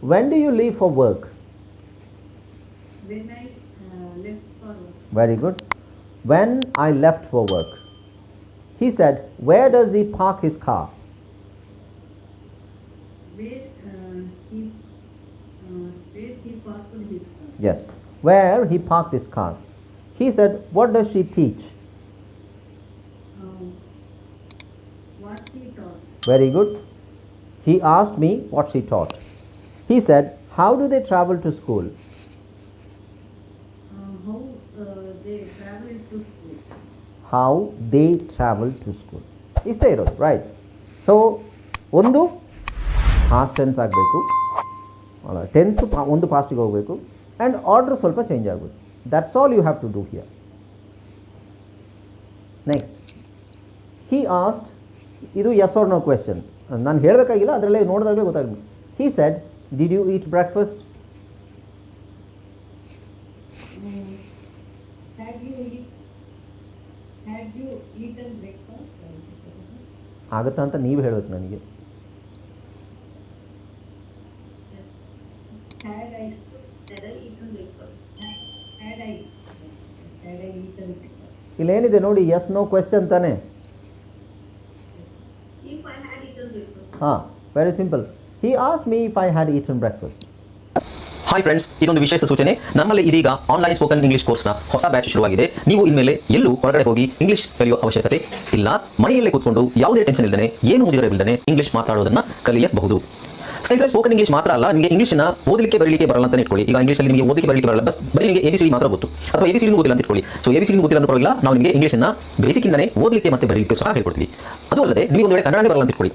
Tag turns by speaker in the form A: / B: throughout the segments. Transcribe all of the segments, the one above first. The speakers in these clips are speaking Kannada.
A: When do you leave for work?
B: When I uh, left for work.
A: Very good. When I left for work. He said, Where does he park his car?
B: Where, uh, he, uh, where he parked his car.
A: Yes, where he parked his car. He said, What does she teach?
B: Um, what she taught.
A: Very good. He asked me what she taught. He said, How do they travel to school?
B: Uh, how uh, they travel to school.
A: How they travel to school. ಇಷ್ಟೇ ಇರೋದು ರೈಟ್ ಸೊ ಒಂದು ಪಾಸ್ಟ್ ಟೆನ್ಸ್ ಆಗಬೇಕು ಟೆನ್ಸು ಒಂದು ಪಾಸ್ಟಿಗೆ ಹೋಗಬೇಕು ಆ್ಯಂಡ್ ಆರ್ಡ್ರ್ ಸ್ವಲ್ಪ ಚೇಂಜ್ ಆಗಬೇಕು that's all you have to do here next he asked ಇದು ಎಸ್ ಆರ್ ನೋ ಕ್ವೆಶನ್ ನಾನು ಹೇಳಬೇಕಾಗಿಲ್ಲ ಅದರಲ್ಲೇ ನೋಡಿದಾಗಲೇ ಗೊತ್ತಾಗಬೇಕು he said Did you eat breakfast?
B: Mm. Have you, eat, have you eaten breakfast?
A: ಆಗುತ್ತಾ ಅಂತ ನೀವು ಹೇಳಬೇಕು ನನಗೆ ಇಲ್ಲೇನಿದೆ ನೋಡಿ ಎಸ್ ನೋ ಕ್ವೆಶನ್ ತಾನೆ ಹಾಂ very simple he as me if I had eaten breakfast
C: hi friends ಇದೊಂದು ವಿಶೇಷ ಸೂಚನೆ ನಮ್ಮಲ್ಲಿ ಇದೀಗ ಆನ್ಲೈನ್ ಸ್ಪೋಕನ್ ಇಂಗ್ಲಿಷ್ ಕೋರ್ಸ್ನ ಹೊಸ ಬ್ಯಾಚ್ ಶುರುವಾಗಿದೆ ನೀವು ಇನ್ಮೇಲೆ ಎಲ್ಲೂ ಹೊರಗಡೆ ಹೋಗಿ ಇಂಗ್ಲಿಷ್ ಕಲಿಯುವ ಅವಶ್ಯಕತೆ ಇಲ್ಲ ಮನೆಯಲ್ಲೇ ಕೂತ್ಕೊಂಡು ಯಾವುದೇ ಟೆನ್ಷನ್ ಇಲ್ಲದೆ ಏನು ಮುಗಿದರೆ ಇಂಗ್ಲಿಷ್ ಮಾತಾಡೋದನ್ನ ಕಲಿಯಬಹುದು ಸ್ನೇಹಿತರೆ ಸ್ಪೋಕನ್ ಇಂಗ್ಲಿಷ್ ಮಾತ್ರ ಅಲ್ಲ ನಿಮಗೆ ಇಂಗ್ಲಿಷ್ನ ಓದಲಿಕ್ಕೆ ಬರಲಿಕ್ಕೆ ಬರಲ್ಲ ಅಂತ ಇಟ್ಕೊಳ್ಳಿ ಈಗ ಇಂಗ್ಲೀಷ್ ನಿಮಗೆ ಓದಲಿಕ್ಕೆ ಬರಲಿಕ್ಕೆ ಬರಲ್ಲ ಬಸ್ ಬರೀ ನಿಮಗೆ ಎ ಮಾತ್ರ ಗೊತ್ತು ಅಥವಾ ಎ ಬಿ ಸಿ ಗೊತ್ತಿಲ್ಲ ಅಂತ ಇಟ್ಕೊಳ್ಳಿ ಸೊ ಎ ಬಿ ಸಿ ಗೊತ್ತಿಲ್ಲ ಅಂತ ಪರವಾಗಿಲ್ಲ ನಾವು ನಿಮಗೆ ಇಂಗ್ಲೀಷ್ನ ಬೇಸಿಕ್ಕಿಂದನೇ ಓದಲಿಕ್ಕೆ ಮತ್ತೆ ಬರಲಿಕ್ಕೆ ಸಹ ಹೇಳ್ಕೊಡ್ತೀವಿ ಅದು ಅಲ್ಲದೆ ನಿಮಗೆ ಒಂದು ವೇಳೆ ಕನ್ನಡನೇ ಬರಲ್ಲ ಅಂತ ಇಟ್ಕೊಳ್ಳಿ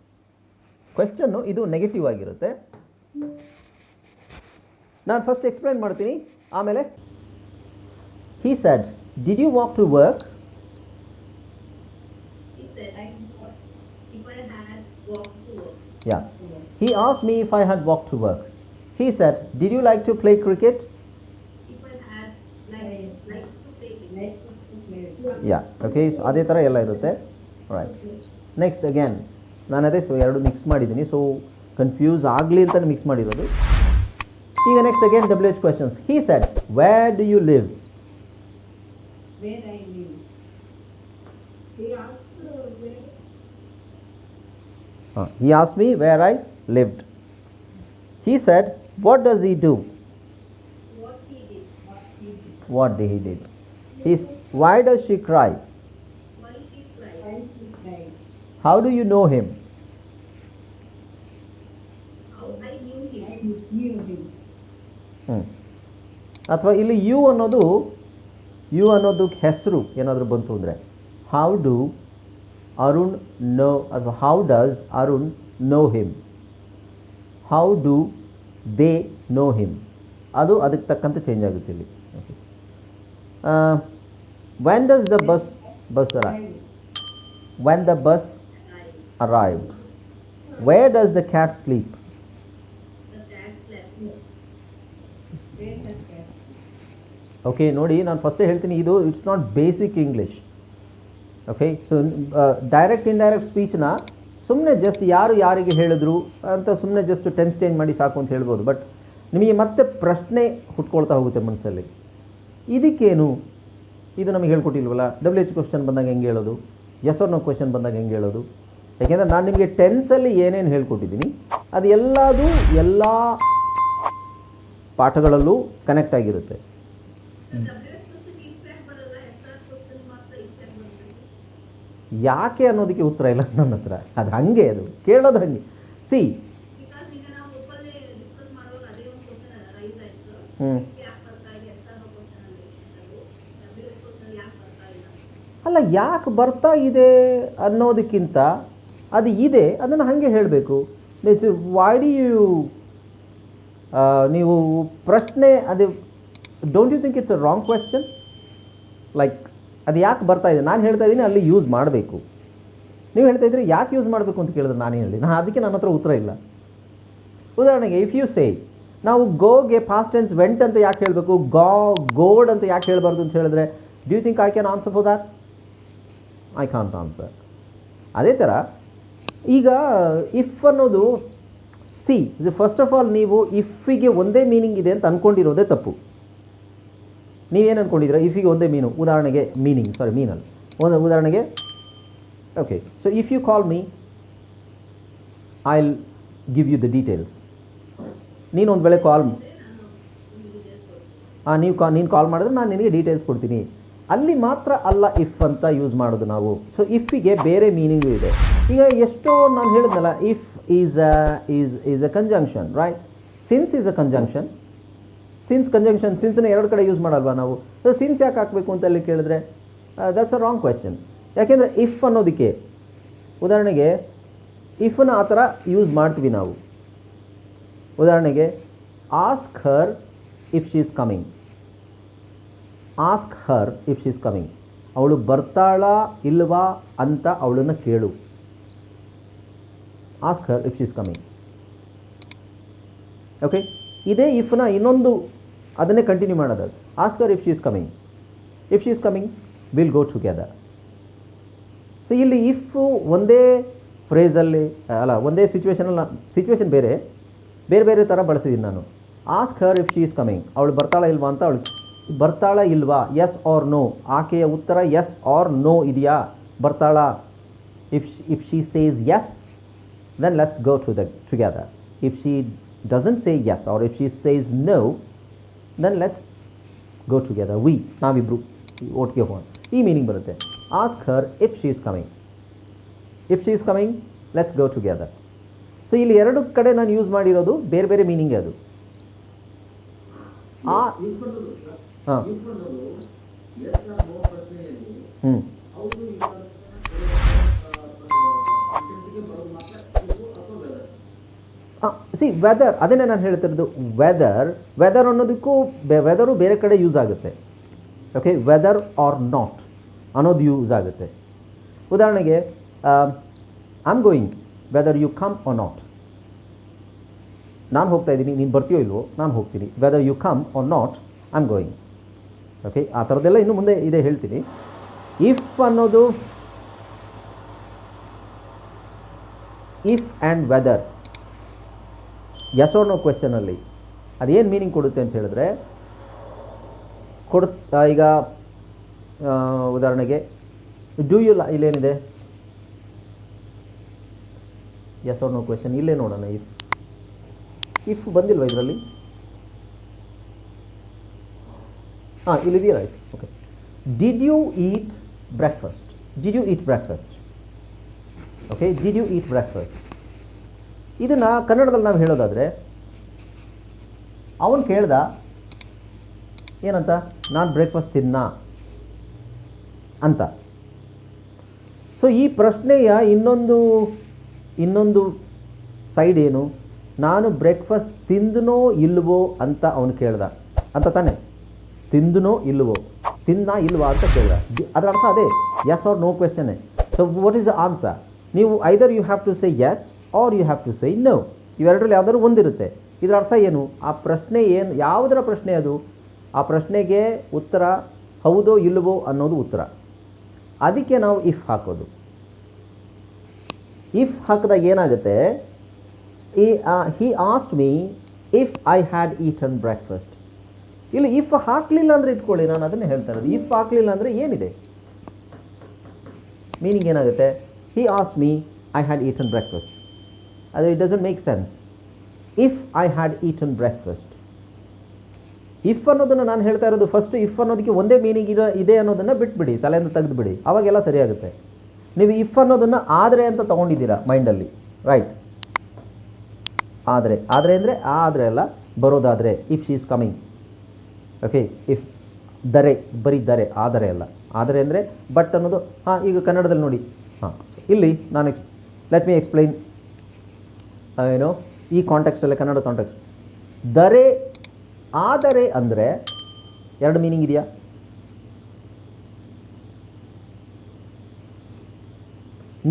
A: ಕ್ವೆಶ್ಚನ್ನು ಇದು ನೆಗೆಟಿವ್ ಆಗಿರುತ್ತೆ ನಾನು ಫಸ್ಟ್ ಎಕ್ಸ್ಪ್ಲೈನ್ ಮಾಡ್ತೀನಿ ಆಮೇಲೆ he said did you walk to work yeah he as me if I had walk to work he said did you like to play cricket yeah okay ಅದೇ ಥರ ಎಲ್ಲ ಇರುತ್ತೆ ರೈಟ್ ನೆಕ್ಸ್ಟ್ ಅಗೇನ್ ನಾನು सो ಸೊ ಎರಡು ಮಿಕ್ಸ್ ಮಾಡಿದ್ದೀನಿ ಸೊ ಕನ್ಫ್ಯೂಸ್ ಆಗಲಿ ಅಂತಲೇ ಮಿಕ್ಸ್ ಮಾಡಿರೋದು ಈಗ next again W H questions he said where do you live he as me where I lived he said what does he do what did he did he's why does she cry
B: How do you know him?
A: Hmm. ಅಥವಾ ಇಲ್ಲಿ ಯು ಅನ್ನೋದು ಯು ಅನ್ನೋದಕ್ಕೆ ಹೆಸರು ಏನಾದರೂ ಬಂತು ಅಂದರೆ ಹೌ ಡು ಅರುಣ್ ನೋ ಅಥವಾ how does Arun know him how do they know him ಅದು ಅದಕ್ಕೆ ತಕ್ಕಂತೆ ಚೇಂಜ್ ಆಗುತ್ತೆ ಇಲ್ಲಿ when does the bus bus when the bus arrived. Where does
B: the cat sleep?
A: Okay ನೋಡಿ ನಾನು ಫಸ್ಟೇ ಹೇಳ್ತೀನಿ ಇದು it's not basic English okay so direct indirect ಸ್ಪೀಚ್ನ ಸುಮ್ಮನೆ ಜಸ್ಟ್ ಯಾರು ಯಾರಿಗೆ ಹೇಳಿದ್ರು ಅಂತ ಸುಮ್ಮನೆ ಜಸ್ಟ್ ಟೆನ್ಸ್ ಚೇಂಜ್ ಮಾಡಿ ಸಾಕು ಅಂತ ಹೇಳ್ಬೋದು ಬಟ್ ನಿಮಗೆ ಮತ್ತೆ ಪ್ರಶ್ನೆ ಹುಟ್ಕೊಳ್ತಾ ಹೋಗುತ್ತೆ ಮನಸ್ಸಲ್ಲಿ ಇದಕ್ಕೇನು ಇದು ನಮಗೆ ಹೇಳ್ಕೊಟ್ಟಿಲ್ವಲ್ಲ ಡಬ್ಲ್ಯೂ ಎಚ್ ಕ್ವಶನ್ ಬಂದಾಗ ಹೆಂಗೆ ಹೇಳೋದು ಎಸ್ ಆರ್ ನೋ ಕ್ವಶನ್ ಬಂದಾಗ ಹೆಂಗೆ ಹೇಳೋದು ಯಾಕೆಂದರೆ ನಾನು ನಿಮಗೆ ಟೆನ್ಸಲ್ಲಿ ಏನೇನು ಹೇಳ್ಕೊಟ್ಟಿದ್ದೀನಿ ಅದು ಎಲ್ಲದು ಎಲ್ಲ ಪಾಠಗಳಲ್ಲೂ ಕನೆಕ್ಟ್ ಆಗಿರುತ್ತೆ ಯಾಕೆ ಅನ್ನೋದಕ್ಕೆ ಉತ್ತರ ಇಲ್ಲ ನನ್ನ ಹತ್ರ ಅದು ಹಾಗೆ ಅದು ಕೇಳೋದು ಹಂಗೆ ಸಿ ಹ್ಞೂ
B: ಅಲ್ಲ ಯಾಕೆ ಬರ್ತಾ
A: ಇದೆ ಅನ್ನೋದಕ್ಕಿಂತ ಅದು ಇದೆ ಅದನ್ನು ಹಾಗೆ ಹೇಳಬೇಕು ಇಟ್ಸ್ ವೈ ಡಿ ಯು ನೀವು ಪ್ರಶ್ನೆ ಅದು don't you think it's a wrong question like ಅದು ಯಾಕೆ ಬರ್ತಾ ಇದೆ ನಾನು ಹೇಳ್ತಾ ಇದ್ದೀನಿ ಅಲ್ಲಿ ಯೂಸ್ ಮಾಡಬೇಕು ನೀವು ಹೇಳ್ತಾ ಇದ್ರೆ ಯಾಕೆ ಯೂಸ್ ಮಾಡಬೇಕು ಅಂತ ಕೇಳಿದ್ರೆ ನಾನು ಹೇಳಿ ನಾನು ಅದಕ್ಕೆ ನನ್ನ ಹತ್ರ ಉತ್ತರ ಇಲ್ಲ ಉದಾಹರಣೆಗೆ ಇಫ್ ಯು ಸೇ ನಾವು ಗೋಗೆ ಫಾಸ್ಟ್ ಟೆನ್ಸ್ ವೆಂಟ್ ಅಂತ ಯಾಕೆ ಹೇಳಬೇಕು ಗೋ ಗೋಡ್ ಅಂತ ಯಾಕೆ ಹೇಳಬಾರ್ದು ಅಂತ ಹೇಳಿದ್ರೆ do think I can answer for I can't answer ಅದೇ ಥರ ಈಗ ಇಫ್ ಅನ್ನೋದು ಸಿ ಫಸ್ಟ್ ಆಫ್ ಆಲ್ ನೀವು ಇಫಿಗೆ ಒಂದೇ ಮೀನಿಂಗ್ ಇದೆ ಅಂತ ಅಂದ್ಕೊಂಡಿರೋದೇ ತಪ್ಪು ನೀವೇನು ಅಂದ್ಕೊಂಡಿದ್ರೆ ಇಫಿಗೆ ಒಂದೇ ಮೀನು ಉದಾಹರಣೆಗೆ ಮೀನಿಂಗ್ ಸಾರಿ ಮೀನಲ್ಲಿ ಒಂದು ಉದಾಹರಣೆಗೆ okay so if you call me I give you the details ನೀನು ಒಂದು ವೇಳೆ ಕಾಲ್ ಹಾಂ ನೀವು ಕಾ ನೀನು ಕಾಲ್ ಮಾಡಿದ್ರೆ ನಾನು ನಿನಗೆ ಡೀಟೇಲ್ಸ್ ಕೊಡ್ತೀನಿ ಅಲ್ಲಿ ಮಾತ್ರ ಅಲ್ಲ ಇಫ್ ಅಂತ ಯೂಸ್ ಮಾಡೋದು ನಾವು ಸೊ ಇಫ್ಗೆ ಬೇರೆ ಮೀನಿಂಗು ಇದೆ ಈಗ ಎಷ್ಟೋ ನಾನು ಹೇಳಿದ್ನಲ್ಲ if is a is is a conjunction right since is a conjunction since conjunction ಸಿನ್ಸ್ನ ಎರಡು ಕಡೆ ಯೂಸ್ ಮಾಡಲ್ವಾ ನಾವು ಸೊ ಸಿನ್ಸ್ ಯಾಕೆ ಹಾಕಬೇಕು ಅಂತ ಅಲ್ಲಿ ಕೇಳಿದ್ರೆ ದಟ್ಸ್ ಅ ರಾಂಗ್ ಕ್ವೆಶನ್ ಯಾಕೆಂದರೆ ಇಫ್ ಅನ್ನೋದಕ್ಕೆ ಉದಾಹರಣೆಗೆ ಇಫ್ನ ಆ ಥರ ಯೂಸ್ ಮಾಡ್ತೀವಿ ನಾವು ಉದಾಹರಣೆಗೆ ask her if she is coming ask her if she's coming ಅವಳು ಬರ್ತಾಳಾ ಇಲ್ವಾ ಅಂತ ಅವಳನ್ನು ಕೇಳು ask her if she's coming okay ಇದೇ ಇಫ್ನ ಇನ್ನೊಂದು ಅದನ್ನೇ ಕಂಟಿನ್ಯೂ ಮಾಡೋದು ask her if she's coming if is coming will go together so ಇಲ್ಲಿ ಇಫ್ ಒಂದೇ ಫ್ರೇಸಲ್ಲಿ ಅಲ್ಲ ಒಂದೇ ಸಿಚುವೇಷನಲ್ಲಿ ಸಿಚುವೇಶನ್ ಬೇರೆ ಬೇರೆ ಬೇರೆ ಥರ ಬಳಸಿದ್ದೀನಿ ನಾನು ask her if she is coming ಅವಳು ಬರ್ತಾಳ ಇಲ್ವಾ ಅಂತ ಅವಳು ಬರ್ತಾಳ ಇಲ್ವಾ ಎಸ್ ಆರ್ ನೋ ಆಕೆಯ ಉತ್ತರ ಎಸ್ ಆರ್ ನೋ ಇದೆಯಾ ಬರ್ತಾಳ if if she says yes then let's go to the together if she doesn't say yes or if she says no then let's go together we ನಾವಿಬ್ರು ಒಟ್ಟಿಗೆ ಹೋಗೋಣ ಈ ಮೀನಿಂಗ್ ಬರುತ್ತೆ ask her if she is coming if she is coming let's go together so ಇಲ್ಲಿ ಎರಡು ಕಡೆ ನಾನು ಯೂಸ್ ಮಾಡಿರೋದು ಬೇರೆ ಬೇರೆ ಮೀನಿಂಗ್ ಅದು ಆ ಹಾಂ ಹ್ಞೂ ಸಿ ವೆದರ್ ಅದನ್ನೇ ನಾನು ಹೇಳ್ತಿರೋದು ವೆದರ್ ವೆದರ್ ಅನ್ನೋದಕ್ಕೂ ವೆದರು ಬೇರೆ ಕಡೆ ಯೂಸ್ ಆಗುತ್ತೆ ಓಕೆ ವೆದರ್ ಆರ್ ನಾಟ್ ಅನ್ನೋದು ಯೂಸ್ ಆಗುತ್ತೆ ಉದಾಹರಣೆಗೆ I am going whether you come or not ನಾನು ಹೋಗ್ತಾ ಇದ್ದೀನಿ ನೀನು ಬರ್ತೀಯೋ ಇಲ್ವೋ ನಾನು ಹೋಗ್ತೀನಿ whether you come or not I am going okay ಆ ಥರದ್ದೆಲ್ಲ ಇನ್ನು ಮುಂದೆ ಇದೆ ಹೇಳ್ತೀನಿ ಇಫ್ ಅನ್ನೋದು if and whether yes no ಕ್ವೆಶನಲ್ಲಿ ಅದೇನು ಮೀನಿಂಗ್ ಕೊಡುತ್ತೆ ಅಂತ ಹೇಳಿದ್ರೆ ಕೊಡ ಈಗ ಉದಾಹರಣೆಗೆ ಡೂ ಯು ಲಾ ಇಲ್ಲೇನಿದೆ ಎಸ್ ನೋ ಕ್ವೆಶನ್ ಇಲ್ಲೇ ನೋಡೋಣ ಇಫ್ ಇಫ್ ಬಂದಿಲ್ವ ಇದರಲ್ಲಿ ಹಾಂ ಇಲ್ಲಿ right okay did you eat breakfast did you eat breakfast okay did you eat breakfast ಇದನ್ನು ಕನ್ನಡದಲ್ಲಿ ನಾವು ಹೇಳೋದಾದರೆ ಅವನು ಕೇಳ್ದ ಏನಂತ ನಾನು ಬ್ರೇಕ್ಫಾಸ್ಟ್ ತಿನ್ನ ಅಂತ ಸೊ ಈ ಪ್ರಶ್ನೆಯ ಇನ್ನೊಂದು ಇನ್ನೊಂದು ಸೈಡ್ ಏನು ನಾನು ಬ್ರೇಕ್ಫಾಸ್ಟ್ ತಿಂದನೋ ಇಲ್ವೋ ಅಂತ ಅವನು ಕೇಳ್ದ ಅಂತ ತಾನೆ ತಿಂದನೋ ಇಲ್ವೋ ತಿಂದ ಇಲ್ವಾ ಅಂತ ಕೇಳಿದ ಅದರ ಅರ್ಥ ಅದೇ yes or no ಕ್ವೆಶನೇ so what is the answer ನೀವು either you have to say yes or you have to say no ಇವೆರಡರಲ್ಲಿ ಯಾವ್ದಾದ್ರು ಒಂದಿರುತ್ತೆ ಇದರ ಅರ್ಥ ಏನು ಆ ಪ್ರಶ್ನೆ ಏನು ಯಾವುದರ ಪ್ರಶ್ನೆ ಅದು ಆ ಪ್ರಶ್ನೆಗೆ ಉತ್ತರ ಹೌದೋ ಇಲ್ಲವೋ ಅನ್ನೋದು ಉತ್ತರ ಅದಕ್ಕೆ ನಾವು ಇಫ್ ಹಾಕೋದು ಇಫ್ ಹಾಕಿದಾಗ ಏನಾಗುತ್ತೆ ಈ he asked me if I had eaten breakfast ಇಲ್ಲಿ ಇಫ್ ಹಾಕಲಿಲ್ಲ ಅಂದರೆ ಇಟ್ಕೊಳ್ಳಿ ನಾನು ಅದನ್ನೇ ಹೇಳ್ತಾ ಇರೋದು ಇಫ್ ಹಾಕಲಿಲ್ಲ ಅಂದರೆ ಏನಿದೆ ಮೀನಿಂಗ್ ಏನಾಗುತ್ತೆ he as me I had eaten breakfast ಅದು it doesn't make sense if I had eaten breakfast if ಅನ್ನೋದನ್ನು ನಾನು ಹೇಳ್ತಾ ಇರೋದು ಫಸ್ಟ್ ಇಫ್ ಅನ್ನೋದಕ್ಕೆ ಒಂದೇ ಮೀನಿಂಗ್ ಇರೋ ಇದೆ ಅನ್ನೋದನ್ನು ಬಿಟ್ಬಿಡಿ ತಲೆಯಿಂದ ತೆಗೆದುಬಿಡಿ ಅವಾಗೆಲ್ಲ ಸರಿಯಾಗುತ್ತೆ ನೀವು ಇಫ್ ಅನ್ನೋದನ್ನು ಆದರೆ ಅಂತ ತೊಗೊಂಡಿದ್ದೀರಾ ಮೈಂಡಲ್ಲಿ ರೈಟ್ ಆದರೆ ಆದರೆ ಅಂದರೆ ಆದರೆ ಅಲ್ಲ ಬರೋದಾದರೆ if she is coming okay if ದರೆ ಬರೀ ದರೆ ಆದರೆ ಅಲ್ಲ ಆದರೆ ಅಂದರೆ ಬಟ್ ಅನ್ನೋದು ಹಾಂ ಈಗ ಕನ್ನಡದಲ್ಲಿ ನೋಡಿ ಹಾಂ ಇಲ್ಲಿ ನಾನು ಎಕ್ಸ್ ಲೆಟ್ ಮಿ ಎಕ್ಸ್ಪ್ಲೈನ್ ಏನು ಈ ಕಾಂಟೆಕ್ಸ್ಟಲ್ಲೇ ಕನ್ನಡ ಕಾಂಟ್ಯಾಕ್ಟ್ ದರೆ ಆದರೆ ಅಂದರೆ ಎರಡು ಮೀನಿಂಗ್ ಇದೆಯಾ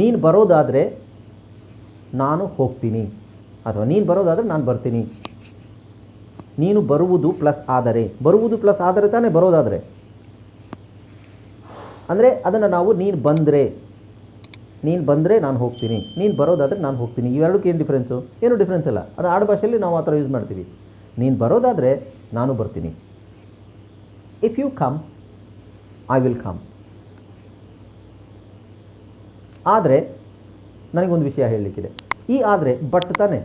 A: ನೀನು ಬರೋದಾದರೆ ನಾನು ಹೋಗ್ತೀನಿ ಅಥವಾ ನೀನು ಬರೋದಾದರೆ ನಾನು ಬರ್ತೀನಿ ನೀನು ಬರುವುದು ಪ್ಲಸ್ ಆದರೆ ಬರುವುದು ಪ್ಲಸ್ ಆದರೆ ತಾನೇ ಬರೋದಾದರೆ ಅಂದರೆ ಅದನ್ನು ನಾವು ನೀನು ಬಂದರೆ ನೀನು ಬಂದರೆ ನಾನು ಹೋಗ್ತೀನಿ ನೀನು ಬರೋದಾದರೆ ನಾನು ಹೋಗ್ತೀನಿ ಇವೆರಡಕ್ಕೆ ಏನು ಡಿಫ್ರೆನ್ಸು ಏನು ಡಿಫ್ರೆನ್ಸ್ ಇಲ್ಲ ಅದು ಭಾಷೆಯಲ್ಲಿ ನಾವು ಆ ಥರ ಯೂಸ್ ಮಾಡ್ತೀವಿ ನೀನು ಬರೋದಾದರೆ ನಾನು ಬರ್ತೀನಿ if you come I will come ಆದರೆ ನನಗೊಂದು ವಿಷಯ ಹೇಳಲಿಕ್ಕಿದೆ ಈ ಆದರೆ ಬಟ್ ತಾನೇ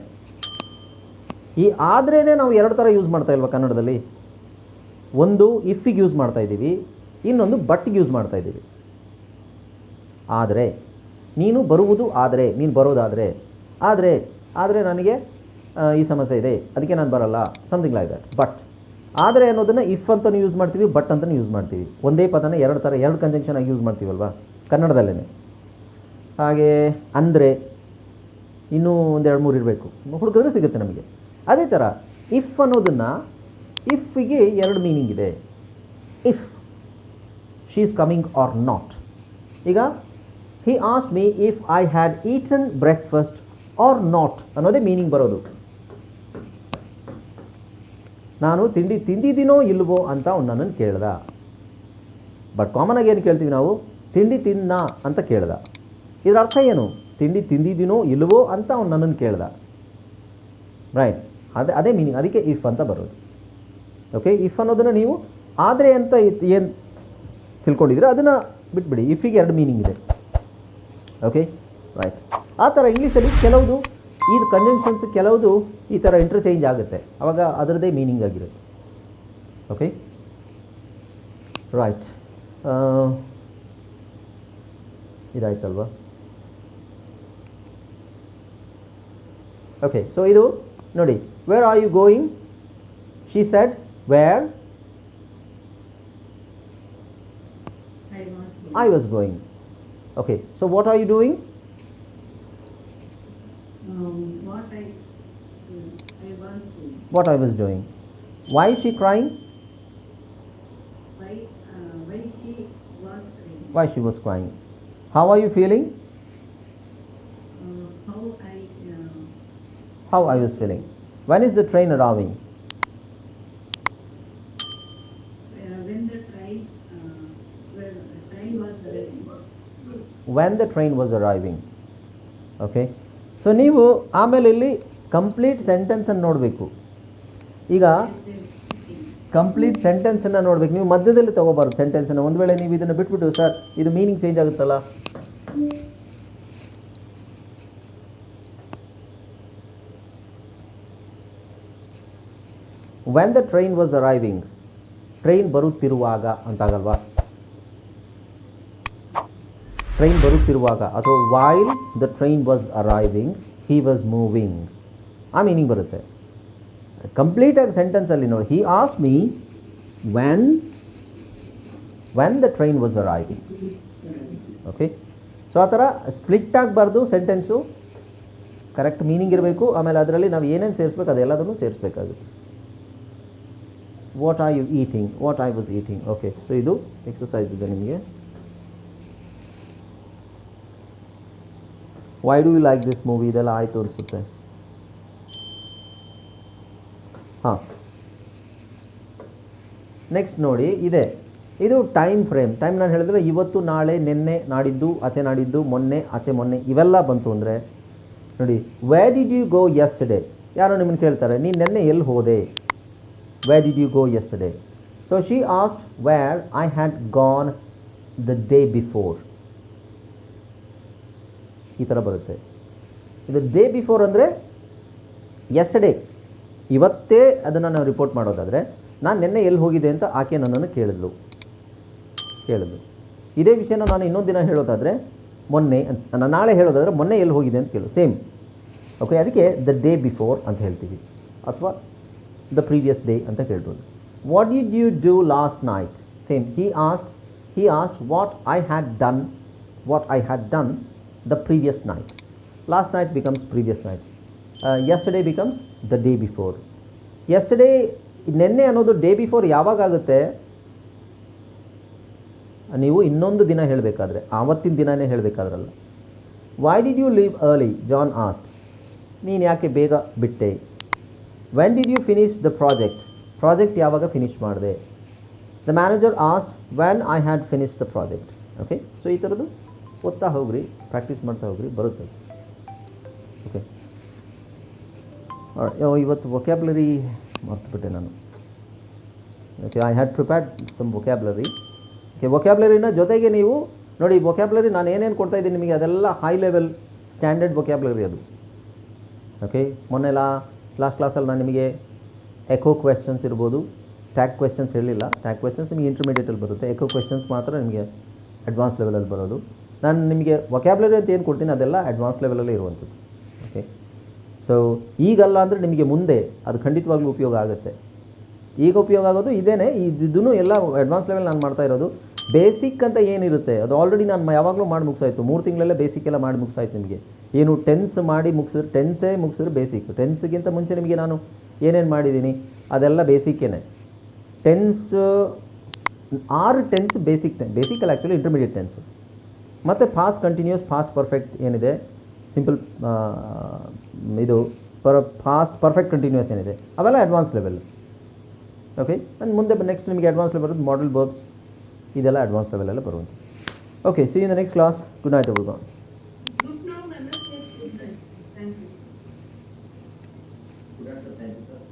A: ಈ ಆದ್ರೇ ನಾವು ಎರಡು ಥರ ಯೂಸ್ ಮಾಡ್ತಾ ಇಲ್ವಾ ಕನ್ನಡದಲ್ಲಿ ಒಂದು ಇಫಿಗೆ ಯೂಸ್ ಮಾಡ್ತಾ ಇದ್ದೀವಿ ಇನ್ನೊಂದು ಬಟ್ಗೆ ಯೂಸ್ ಮಾಡ್ತಾ ಇದ್ದೀವಿ ಆದರೆ ನೀನು ಬರುವುದು ಆದರೆ ನೀನು ಬರೋದಾದರೆ ಆದರೆ ಆದರೆ ನನಗೆ ಈ ಸಮಸ್ಯೆ ಇದೆ ಅದಕ್ಕೆ ನಾನು ಬರಲ್ಲ ಸಮಥಿಂಗ್ ಲೈಕ್ ದಟ್ ಬಟ್ ಆದರೆ ಅನ್ನೋದನ್ನು ಇಫ್ ಅಂತಲೂ ಯೂಸ್ ಮಾಡ್ತೀವಿ ಬಟ್ ಅಂತಲೂ ಯೂಸ್ ಮಾಡ್ತೀವಿ ಒಂದೇ ಪದನ ಎರಡು ಥರ ಎರಡು ಕಂಜಂಕ್ಷನ್ ಆಗಿ ಯೂಸ್ ಮಾಡ್ತೀವಲ್ವ ಕನ್ನಡದಲ್ಲೇ ಹಾಗೆ ಅಂದರೆ ಇನ್ನೂ ಒಂದೆರಡು ಮೂರು ಇರಬೇಕು ಹುಡುಕಿದ್ರೆ ಸಿಗುತ್ತೆ ನಮಗೆ ಅದೇ ಥರ ಇಫ್ ಅನ್ನೋದನ್ನು ಇಫ್ಗೆ ಎರಡು ಮೀನಿಂಗ್ ಇದೆ if she is coming or not ಈಗ he asked me if I had eaten breakfast or not ಅನ್ನೋದೇ ಮೀನಿಂಗ್ ಬರೋದು ನಾನು ತಿಂಡಿ ತಿಂದಿದ್ದೀನೋ ಇಲ್ವೋ ಅಂತ ಅವ್ನು ನನ್ನನ್ನು ಕೇಳ್ದ ಬಟ್ ಕಾಮನ್ ಆಗಿ ಏನು ಕೇಳ್ತೀವಿ ನಾವು ತಿಂಡಿ ತಿನ್ನ ಅಂತ ಕೇಳ್ದ ಇದರ ಅರ್ಥ ಏನು ತಿಂಡಿ ತಿಂದಿದ್ದೀನೋ ಇಲ್ವೋ ಅಂತ ಅವ್ನು ನನ್ನನ್ನು ಕೇಳ್ದ ರೈಟ್ ಅದೇ ಅದೇ ಮೀನಿಂಗ್ ಅದಕ್ಕೆ ಇಫ್ ಅಂತ ಬರೋದು ಓಕೆ ಇಫ್ ಅನ್ನೋದನ್ನು ನೀವು ಆದರೆ ಅಂತ ಏನು ತಿಳ್ಕೊಂಡಿದ್ರೆ ಅದನ್ನು ಬಿಟ್ಬಿಡಿ ಇಫಿಗೆ ಎರಡು ಮೀನಿಂಗ್ ಇದೆ ಓಕೆ ರೈಟ್ ಆ ಥರ ಇಂಗ್ಲೀಷಲ್ಲಿ ಕೆಲವುದು ಇದು ಕನ್ವೆನ್ಷನ್ಸ್ ಕೆಲವುದು ಈ ಥರ ಇಂಟರ್ಚೇಂಜ್ ಆಗುತ್ತೆ ಆವಾಗ ಅದರದ್ದೇ ಮೀನಿಂಗ್ ಆಗಿರುತ್ತೆ ಓಕೆ ರೈಟ್ ಇದಾಯ್ತಲ್ವಾ ಓಕೆ ಸೊ ಇದು Nodi, where are you going? She said, where
B: I
A: was going. Okay, so what are you doing?
B: Um, what I
A: was doing. Why is she crying?
B: Why uh, she was
A: crying. How are you feeling?
B: Uh, how
A: how I was feeling. When is the train arriving?
B: When the train, uh, the train was arriving.
A: When the train was arriving. Okay so ನೀವು ಆಮೇಲೆ ಇಲ್ಲಿ ಕಂಪ್ಲೀಟ್ ಸೆಂಟೆನ್ಸನ್ನು ನೋಡಬೇಕು ಈಗ ಕಂಪ್ಲೀಟ್ ಸೆಂಟೆನ್ಸನ್ನು ನೋಡಬೇಕು ನೀವು ಮಧ್ಯದಲ್ಲಿ ತೊಗೋಬಾರ್ದು ಸೆಂಟೆನ್ಸನ್ನು ಒಂದು ವೇಳೆ ನೀವು ಇದನ್ನು ಬಿಟ್ಬಿಟ್ಟು ಸರ್ ಇದು ಮೀನಿಂಗ್ ಚೇಂಜ್ ಆಗುತ್ತಲ್ಲ when the train was arriving train ಬರುತ್ತಿರುವಾಗ ಅಂತಾಗಲ್ವಾ ಟ್ರೈನ್ ಬರುತ್ತಿರುವಾಗ ಅಥವಾ while the train was arriving he was moving ಆ ಮೀನಿಂಗ್ ಬರುತ್ತೆ ಕಂಪ್ಲೀಟಾಗಿ ಸೆಂಟೆನ್ಸಲ್ಲಿ ನೋಡಿ he as me when when the train was arriving okay so ಆ ಥರ ಸ್ಪ್ಲಿಟ್ ಆಗಬಾರ್ದು ಸೆಂಟೆನ್ಸು ಕರೆಕ್ಟ್ ಮೀನಿಂಗ್ ಇರಬೇಕು ಆಮೇಲೆ ಅದರಲ್ಲಿ ನಾವು ಏನೇನು ಸೇರಿಸ್ಬೇಕು ಅದೆಲ್ಲದನ್ನು ಸೇರಿಸ್ಬೇಕಾಗುತ್ತೆ what are you eating what I was eating okay so ಇದು ಎಕ್ಸಸೈಸ್ ಇದೆ ನಿಮಗೆ why do you like this movie ಇದೆಲ್ಲ ಆಯಿತು ಅನಿಸುತ್ತೆ ಹಾಂ ನೆಕ್ಸ್ಟ್ ನೋಡಿ ಇದೆ ಇದು ಟೈಮ್ ಫ್ರೇಮ್ ಟೈಮ್ ನಾನು ಹೇಳಿದ್ರೆ ಇವತ್ತು ನಾಳೆ ನಿನ್ನೆ ನಾಡಿದ್ದು ಆಚೆ ನಾಡಿದ್ದು ಮೊನ್ನೆ ಆಚೆ ಮೊನ್ನೆ ಇವೆಲ್ಲ ಬಂತು ಅಂದರೆ ನೋಡಿ ಡಿಡ್ ಯು ಗೋ ಡೇ ಯಾರೋ ನಿಮ್ಮನ್ನು ಕೇಳ್ತಾರೆ ನೀನು ನಿನ್ನೆ ಎಲ್ಲಿ ಹೋದೆ Where did you go yesterday? So she asked where I had gone the day before. ಈ ಥರ ಬರುತ್ತೆ ಇದು ಡೇ ಬಿಫೋರ್ ಅಂದರೆ ಡೇ ಇವತ್ತೇ ಅದನ್ನು ನಾವು ರಿಪೋರ್ಟ್ ಮಾಡೋದಾದರೆ ನಾನು ನಿನ್ನೆ ಎಲ್ಲಿ ಹೋಗಿದೆ ಅಂತ ಆಕೆ ನನ್ನನ್ನು ಕೇಳಿದ್ಲು ಕೇಳಿದ್ಲು ಇದೇ ವಿಷಯನ ನಾನು ಇನ್ನೊಂದು ದಿನ ಹೇಳೋದಾದರೆ ಮೊನ್ನೆ ಅಂತ ನಾನು ನಾಳೆ ಹೇಳೋದಾದರೆ ಮೊನ್ನೆ ಎಲ್ಲಿ ಹೋಗಿದೆ ಅಂತ ಕೇಳು ಸೇಮ್ ಓಕೆ ಅದಕ್ಕೆ ದ ಡೇ ಬಿಫೋರ್ ಅಂತ ಹೇಳ್ತೀವಿ ಅಥವಾ ದ ಪ್ರೀವಿಯಸ್ ಡೇ ಅಂತ ಕೇಳ್ಬೋದು what did you do last night same he asked he asked what I had done what I had done the previous night last night becomes previous night yesterday becomes the day before yesterday ನಿನ್ನೆ ಅನ್ನೋದು ಡೇ ಬಿಫೋರ್ ಯಾವಾಗ ಆಗುತ್ತೆ ನೀವು ಇನ್ನೊಂದು ದಿನ ಹೇಳಬೇಕಾದ್ರೆ ಆವತ್ತಿನ ದಿನನೇ ಹೇಳಬೇಕಾದ್ರಲ್ಲ why did you leave early John asked ನೀನು ಯಾಕೆ ಬೇಗ ಬಿಟ್ಟೆ when did you finish the project project ಯಾವಾಗ ಫಿನಿಶ್ ಮಾಡಿದೆ the manager asked when I had finish the project okay so ಈ ಥರದ್ದು ಓದ್ತಾ ಹೋಗ್ರಿ ಪ್ರಾಕ್ಟೀಸ್ ಮಾಡ್ತಾ ಹೋಗ್ರಿ ಬರುತ್ತೆ ಓಕೆ ಇವತ್ತು ವೊಕ್ಯಾಬ್ಲರಿ ಮರ್ತುಬಿಟ್ಟೆ ನಾನು okay I had prepared some vocabulary okay ವೊಕ್ಯಾಬ್ಲರಿನ ಜೊತೆಗೆ ನೀವು ನೋಡಿ ವೊಕ್ಯಾಬ್ಲರಿ ನಾನು ಏನೇನು ಕೊಡ್ತಾ ಇದ್ದೀನಿ ನಿಮಗೆ ಅದೆಲ್ಲ ಹೈ ಲೆವೆಲ್ ಸ್ಟ್ಯಾಂಡರ್ಡ್ ವೊಕ್ಯಾಬ್ಲರಿ ಅದು ಓಕೆ ಮೊನ್ನೆಲ್ಲ ಲಾಸ್ಟ್ ಕ್ಲಾಸಲ್ಲಿ ನಾನು ನಿಮಗೆ ಎಕೋ ಕ್ವೆಶನ್ಸ್ ಇರ್ಬೋದು ಟ್ಯಾಕ್ ಕ್ವೆಶನ್ಸ್ ಹೇಳಿಲ್ಲ ಟ್ಯಾಕ್ ಕ್ವೆಶನ್ಸ್ ನಿಮಗೆ ಇಂಟರ್ಮೀಡಿಯೇಟಲ್ಲಿ ಬರುತ್ತೆ ಎಕೋ ಕ್ವೆಶನ್ಸ್ ಮಾತ್ರ ನಿಮಗೆ ಅಡ್ವಾನ್ಸ್ ಲೆವೆಲಲ್ಲಿ ಬರೋದು ನಾನು ನಿಮಗೆ ವೊಕ್ಯಾಬ್ಲರಿ ಅಂತ ಏನು ಕೊಡ್ತೀನಿ ಅದೆಲ್ಲ ಅಡ್ವಾನ್ಸ್ ಲೆವೆಲಲ್ಲಿ ಇರುವಂಥದ್ದು ಓಕೆ ಸೊ ಈಗಲ್ಲ ಅಂದರೆ ನಿಮಗೆ ಮುಂದೆ ಅದು ಖಂಡಿತವಾಗ್ಲೂ ಉಪಯೋಗ ಆಗುತ್ತೆ ಈಗ ಉಪಯೋಗ ಆಗೋದು ಇದೇ ಇದನ್ನು ಎಲ್ಲ ಅಡ್ವಾನ್ಸ್ ಲೆವೆಲ್ ನಾನು ಮಾಡ್ತಾ ಇರೋದು ಬೇಸಿಕ್ ಅಂತ ಏನಿರುತ್ತೆ ಅದು ಆಲ್ರೆಡಿ ನಾನು ಯಾವಾಗಲೂ ಮಾಡಿ ಮುಗಿಸೋಯ್ತು ಮೂರು ತಿಂಗಳಲ್ಲೇ ಬೇಸಿಕ್ ಎಲ್ಲ ಮಾಡಿ ಮುಗಿಸಾಯ್ತು ನಿಮಗೆ ಏನು ಟೆನ್ಸ್ ಮಾಡಿ ಮುಗಿಸಿದ್ರೆ ಟೆನ್ಸೇ ಮುಗಿಸಿದ್ರೆ ಬೇಸಿಕ್ ಟೆನ್ಸ್ಗಿಂತ ಮುಂಚೆ ನಿಮಗೆ ನಾನು ಏನೇನು ಮಾಡಿದ್ದೀನಿ ಅದೆಲ್ಲ ಬೇಸಿಕ್ಕೇನೆ ಟೆನ್ಸ್ ಆರು tense basic ten basically actually intermediate tense ಮತ್ತು ಫಾಸ್ಟ್ ಕಂಟಿನ್ಯೂಸ್ ಫಾಸ್ಟ್ ಪರ್ಫೆಕ್ಟ್ ಏನಿದೆ ಸಿಂಪಲ್ ಇದು ಪರ್ ಫಾಸ್ಟ್ ಪರ್ಫೆಕ್ಟ್ ಕಂಟಿನ್ಯೂಸ್ ಏನಿದೆ ಅವೆಲ್ಲ ಅಡ್ವಾನ್ಸ್ ಲೆವೆಲ್ ಓಕೆ ನಾನು ಮುಂದೆ ನೆಕ್ಸ್ಟ್ ನಿಮಗೆ ಅಡ್ವಾನ್ಸ್ ಲೆವೆಲ್ ಬರೋದು ಮಾಡಲ್ ಬರ್ಬ್ಸ್ ಇದೆಲ್ಲ ಅಡ್ವಾನ್ಸ್ ಲೆವೆಲೆಲ್ಲ ಬರುವಂಥದ್ದು okay see in the next class good night everyone Thank you.